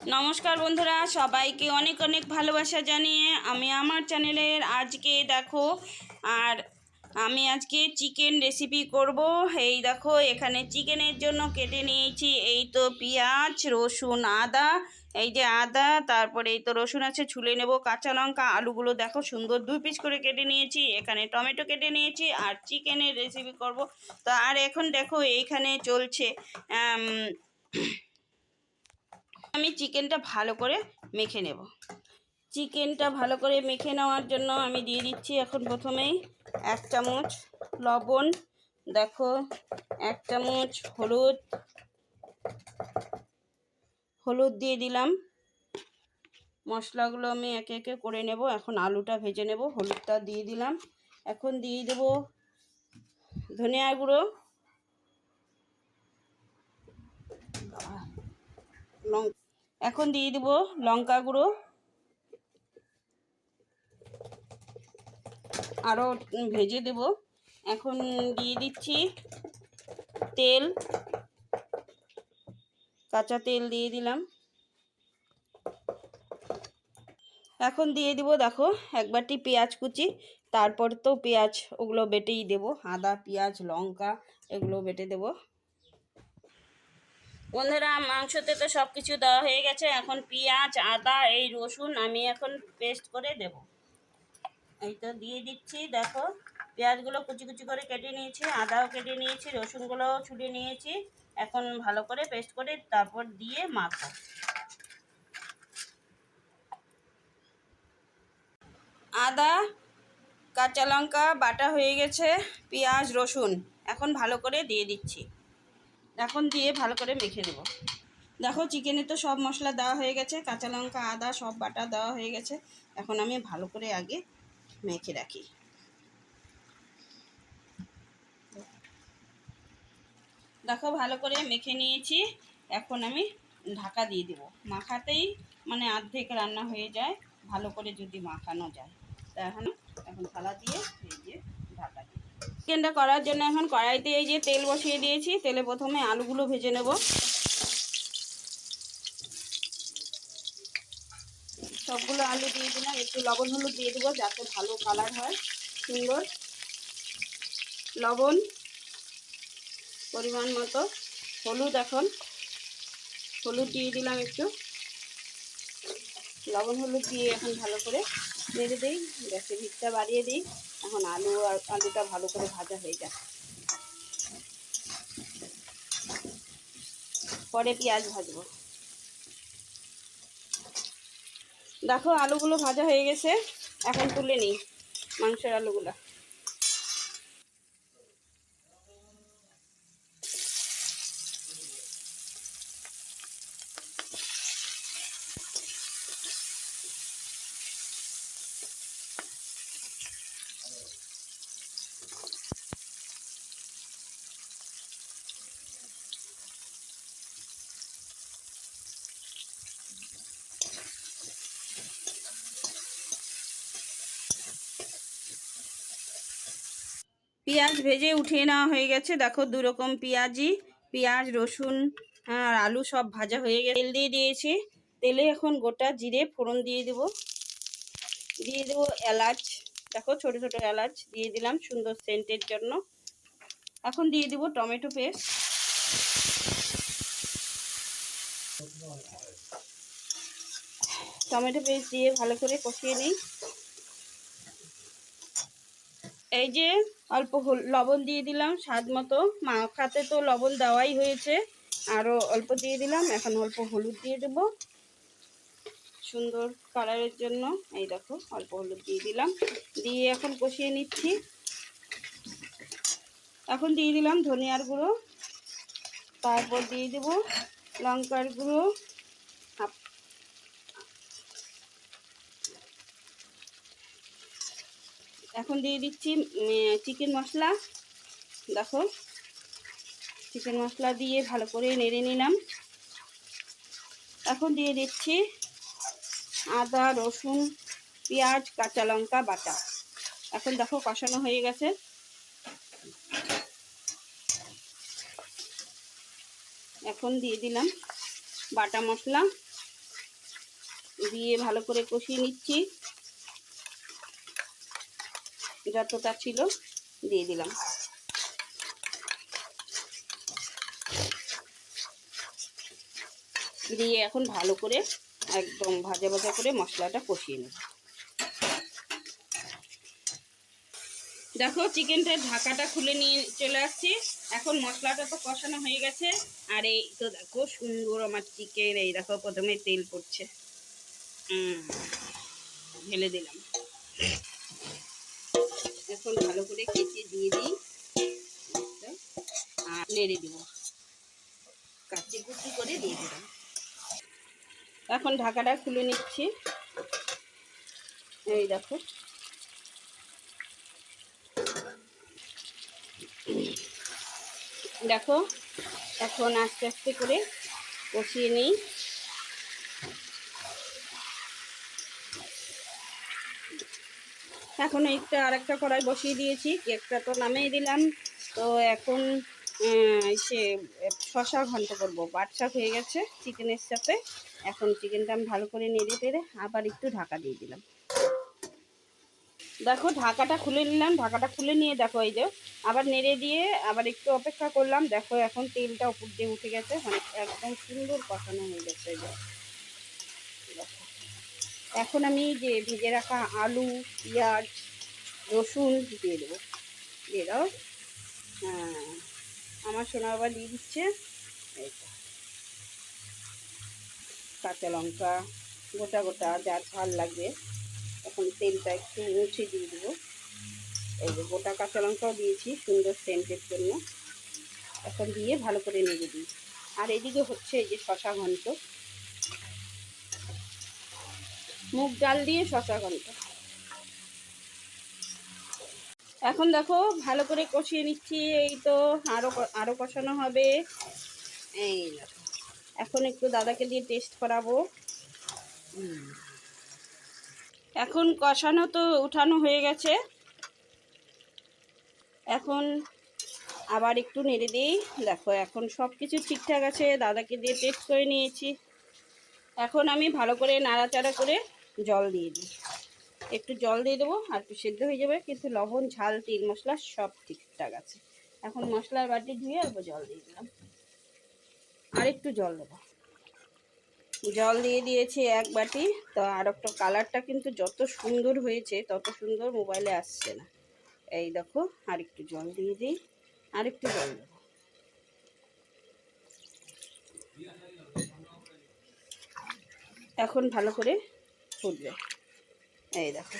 নমস্কার বন্ধুরা, সবাইকে অনেক অনেক ভালোবাসা জানিয়ে আমি আমার চ্যানেলের আজকে দেখো, আর আমি আজকে চিকেন রেসিপি করব। এই দেখো, এখানে চিকেনের জন্য কেটে নিয়েছি, এই তো পেঁয়াজ, রসুন, আদা, এই যে আদা, তারপরে এই তো রসুন আছে, ছুলে নেব, কাঁচা লঙ্কা, আলুগুলো দেখো সুন্দর দুই পিস করে কেটে নিয়েছি, এখানে টমেটো কেটে নিয়েছি, আর চিকেনের রেসিপি করব। তো আর এখন দেখো, এইখানে চলছে আম, চিকেনটা ভালো করে মেখে নেব। চিকেনটা ভালো করে মেখে নেওয়ার জন্য আমি দিয়ে দিচ্ছি এখন প্রথমেই এক চামচ লবণ দেখো এক চামচ হলুদ হলুদ দিয়ে দিলাম। মশলাগুলো আমি একে একে করে নেব এখন আলুটা ভেজে নেব হলুদটা দিয়ে দিলাম। এখন দিয়ে দেব ধনিয়া গুঁড়ো। লঙ্কা এখন দিয়ে দিব লঙ্কা গুঁড়ো। আরও ভেজে দেব। এখন দিয়ে দিচ্ছি তেল। কাঁচা তেল দিয়ে দিলাম। এখন দিয়ে দিব, দেখো একবারটি পেঁয়াজ কুচি। তারপর তো পেঁয়াজ ওগুলো বেটেই দেব। আদা, পেঁয়াজ, লঙ্কা এগুলো বেটে দেবো। বন্ধুরা, মাংসতে তো সব কিছু দেওয়া হয়ে গেছে। এখন পেঁয়াজ, আদা, এই রসুন আমি এখন পেস্ট করে দেব। এই তো দিয়ে দিচ্ছি। দেখো, পেঁয়াজগুলো কুচি কুচি করে কেটে নিয়েছি, আদাও কেটে নিয়েছি, রসুনগুলোও ছুটে নিয়েছি। এখন ভালো করে পেস্ট করে তারপর দিয়ে মাখো। আদা, কাঁচা লঙ্কা, বাটা হয়ে গেছে, পেঁয়াজ, রসুন এখন ভালো করে দিয়ে দিচ্ছি। এখন দিয়ে ভালো করে মেখে দেবো দেখো, চিকেনে তো সব মশলা দেওয়া হয়ে গেছে, কাঁচা লঙ্কা, আদা, সব বাটা দেওয়া হয়ে গেছে। এখন আমি ভালো করে আগে মেখে রাখি। দেখো, ভালো করে মেখে নিয়েছি। এখন আমি ঢাকা দিয়ে দেবো। মাখাতেই মানে অর্ধেক রান্না হয়ে যায়, ভালো করে যদি মাখানো যায়। তা এখন এখন থালা দিয়ে, এই যে ঢাকা দিই চিকেনটা করার জন্য এখন কড়াইতে এই যে তেল বসিয়ে দিয়েছি। তেলে প্রথমে আলুগুলো ভেজে নেব। সবগুলো আলু দিয়ে দিলাম। একটু লবণ হলুদ দিয়ে দেবো যাতে ভালো কালার হয়, সুন্দর। লবণ পরিমাণ মতো। হলুদ এখন। হলুদ দিয়ে দিলাম একটু। লবণ হলুদ দিয়ে এখন ভালো করে নেড়ে দিই, গ্যাসের হিটটা বাড়িয়ে দিই। এখন আলু আর আলুটা ভালো করে ভাজা হয়ে যায় পরে পেঁয়াজ ভাজবো। দেখো আলুগুলো ভাজা হয়ে গেছে। এখন তুলে নিই মাংসের আলুগুলো। পেঁয়াজ ভেজে উঠিয়ে নেওয়া হয়ে গেছে। দেখো দু রকম পেঁয়াজি, পেঁয়াজ, রসুন, আর আলু সব ভাজা হয়ে গেছে। তেল দিয়ে দিয়েছি। তেলে এখন গোটা জিরে, ফোড়ন দিয়ে দেবো। দিয়ে দেবো এলাচ। দেখো ছোট ছোট এলাচ দিয়ে দিলাম সুন্দর সেন্টের জন্য। এখন দিয়ে দেবো টমেটো পেস্ট। টমেটো পেস্ট দিয়ে ভালো করে কষিয়ে নিই। এই যে অল্প লবণ দিয়ে দিলাম, স্বাদ মতো। মাখাতে তো লবণ দেওয়াই হয়েছে। আরও অল্প দিয়ে দিলাম, এখন অল্প হলুদ দিয়ে দেবো। সুন্দর কালারের জন্য। এই দেখো, অল্প হলুদ দিয়ে দিলাম। দিয়ে এখন কষিয়ে নিচ্ছি। এখন দিয়ে দিলাম ধনিয়ার গুঁড়ো। তারপর দিয়ে দেব লঙ্কার গুঁড়ো। এখন দিয়ে দিচ্ছি চিকেন মশলা। দেখো চিকেন মশলা দিয়ে ভালো করে নেড়ে নিলাম। এখন দিয়ে দিচ্ছি আদা, রসুন, পেঁয়াজ, কাঁচা লঙ্কা, বাটা। এখন দেখো কষানো হয়ে গেছে। এখন দিয়ে দিলাম বাটা মশলা। দিয়ে ভালো করে কষিয়ে নিচ্ছি। যতটা ছিল দিয়ে দিলাম। দিয়ে এখন ভালো করে একদম ভাজা ভাজা করে মশলাটা কষিয়ে নেব। দেখো চিকেনটার ঢাকাটা খুলে নিয়ে চলে আসছি। এখন মশলাটা তো কষানো হয়ে গেছে। আর এই তো দেখো সুন্দর আমার চিকেন এই দেখো প্রথমে তেল পড়ছে। হুম, ঢেলে দিলাম। এখন ভালো করে কেটে দিয়ে দিই। আর নেড়ে দিব। কাচি কুচি করে দিয়ে দিলাম। এখন ঢাকাটা খুলে নিচ্ছি। এই দেখো। দেখো, এখন আস্তে আস্তে করে কষিয়ে নিই। এখন একটা আরেকটা কড়াই বসিয়ে দিয়েছি, কেকটা তো নামিয়ে দিলাম। তো এখন সে, শশা ঘন্ট করব। শাক হয়ে গেছে, চিকেনের সাথে। এখন চিকেনটা আমি ভালো করে নেড়ে টেড়ে আবার একটু ঢাকা দিয়ে দিলাম। দেখো, ঢাকাটা খুলে নিলাম। ঢাকাটা খুলে নিয়ে দেখো এই যে, আবার নেড়ে দিয়ে আবার একটু অপেক্ষা করলাম। দেখো, এখন তেলটা উপর দিয়ে উঠে গেছে। মানে একদম সুন্দর কষানো হয়ে গেছে এই যে। এখন আমি যে ভেজে রাখা আলু, পেঁয়াজ, রসুন দিয়ে দেবো। দিয়ে দাও। হ্যাঁ আমার সোনা বাবা দিয়ে দিচ্ছে। কাঁচা লঙ্কা, গোটা গোটা যার ঝাল লাগবে। এখন তেলটা একটু মুছে দিয়ে দেবো। এই যে গোটা কাঁচা লঙ্কাও দিয়েছি সুন্দর সেন্টের জন্য। এখন দিয়ে ভালো করে নেড়ে দিই। আর এদিকে হচ্ছে এই যে শশা ঘন্ট। মুগ ডাল দিয়ে শশা ঘন্ট এখন দেখো ভালো করে কষিয়ে নিচ্ছি, এই তো আরও আরও কষানো হবে। এই এখন একটু দাদাকে দিয়ে টেস্ট করাবো। এখন কষানো তো উঠানো হয়ে গেছে। এখন আবার একটু নেড়ে দিই। দেখো এখন সব কিছু ঠিকঠাক আছে, দাদাকে দিয়ে টেস্ট করে নিয়েছি। এখন আমি ভালো করে নাড়াচাড়া করে জল দিয়ে দিই। একটু জল দিয়ে দেবো আর একটু সেদ্ধ হয়ে যাবে, কিন্তু লবণ, ঝাল, তেল, মশলা সব ঠিকঠাক আছে। এখন মশলার বাটি ধুয়ে অল্প জল দিয়ে দিলাম। আর একটু জল দেবো। জল দিয়ে দিয়েছি এক বাটি, তো আর একটা কালারটা কিন্তু যত সুন্দর হয়েছে, তত সুন্দর মোবাইলে আসছে না। এই দেখো, আর একটু জল দিয়ে দিই, আর একটু জল দেবো। এখন ভালো করে ফুটবে। এই দেখো।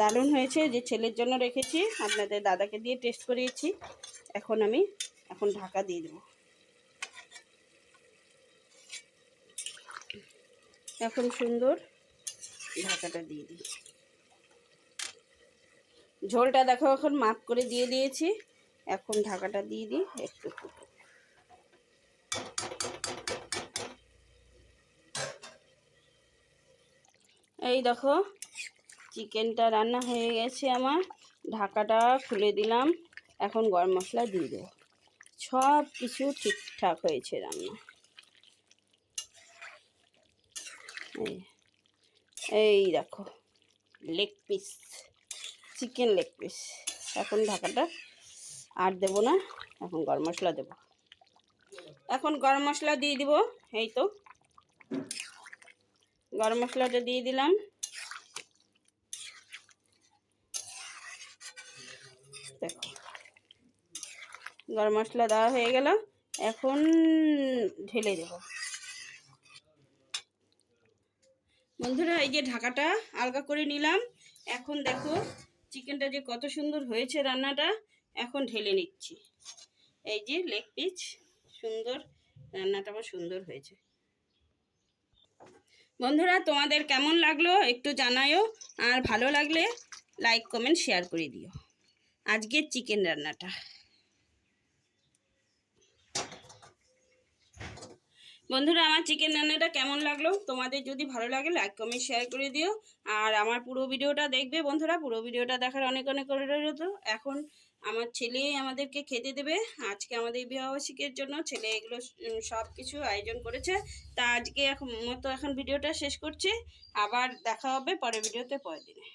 দারুণ হয়েছে, যে ছেলের জন্য রেখেছি, আপনাদের দাদাকে দিয়ে টেস্ট করিয়েছি। এখন আমি, এখন ঢাকা দিয়ে দেবো। এখন সুন্দর ঢাকাটা দিয়ে দিই। ঝোলটা দেখো, এখন মাপ করে দিয়ে দিয়েছি। এখন ঢাকাটা দিয়ে দিই, একটু ফুটুক। এই দেখো, চিকেনটা রান্না হয়ে গেছে আমার। ঢাকাটা খুলে দিলাম। এখন গরম মশলা দিয়ে দেবো। সব কিছু ঠিকঠাক হয়েছে রান্না। এই এই দেখো leg piece chicken leg piece এখন ঢাকাটা আর দেবো না, এখন গরম মশলা দেবো। এখন গরম মশলা দিয়ে দিব, এই তো। গরম মশলাটা দিয়ে দিলাম। গরম মশলা দেওয়া হয়ে গেল। এখন ঢেলে দেবো। বন্ধুরা, এই যে ঢাকাটা আলগা করে নিলাম। এখন দেখো, চিকেনটা যে কত সুন্দর হয়েছে রান্নাটা, এখন ঢেলে নিচ্ছি। এই যে লেগ পিস, সুন্দর, রান্নাটা আমার সুন্দর হয়েছে। বন্ধুরা, তোমাদের কেমন লাগল একটু জানায়ও, আর ভালো লাগলে লাইক কমেন্ট শেয়ার করে দিও। আজকের চিকেন রান্নাটা। বন্ধুরা, আমার চিকেন রান্নাটা কেমন লাগল? তোমাদের যদি ভালো লাগে লাইক কমেন্ট শেয়ার করে দিও। আর আমার পুরো ভিডিওটা দেখবে বন্ধুরা, পুরো ভিডিওটা দেখার অনেক অনেক করে রইল এখন আমার ছেলে আমাদেরকে খেতে দেবে। আজকে আমাদের বিবাহবার্ষিকের জন্য ছেলে এগুলো সব কিছু আয়োজন করেছে। তা আজকে এখন মতো এখন ভিডিওটা শেষ করছি। আবার দেখা হবে পরের ভিডিওতে, পরের দিনে।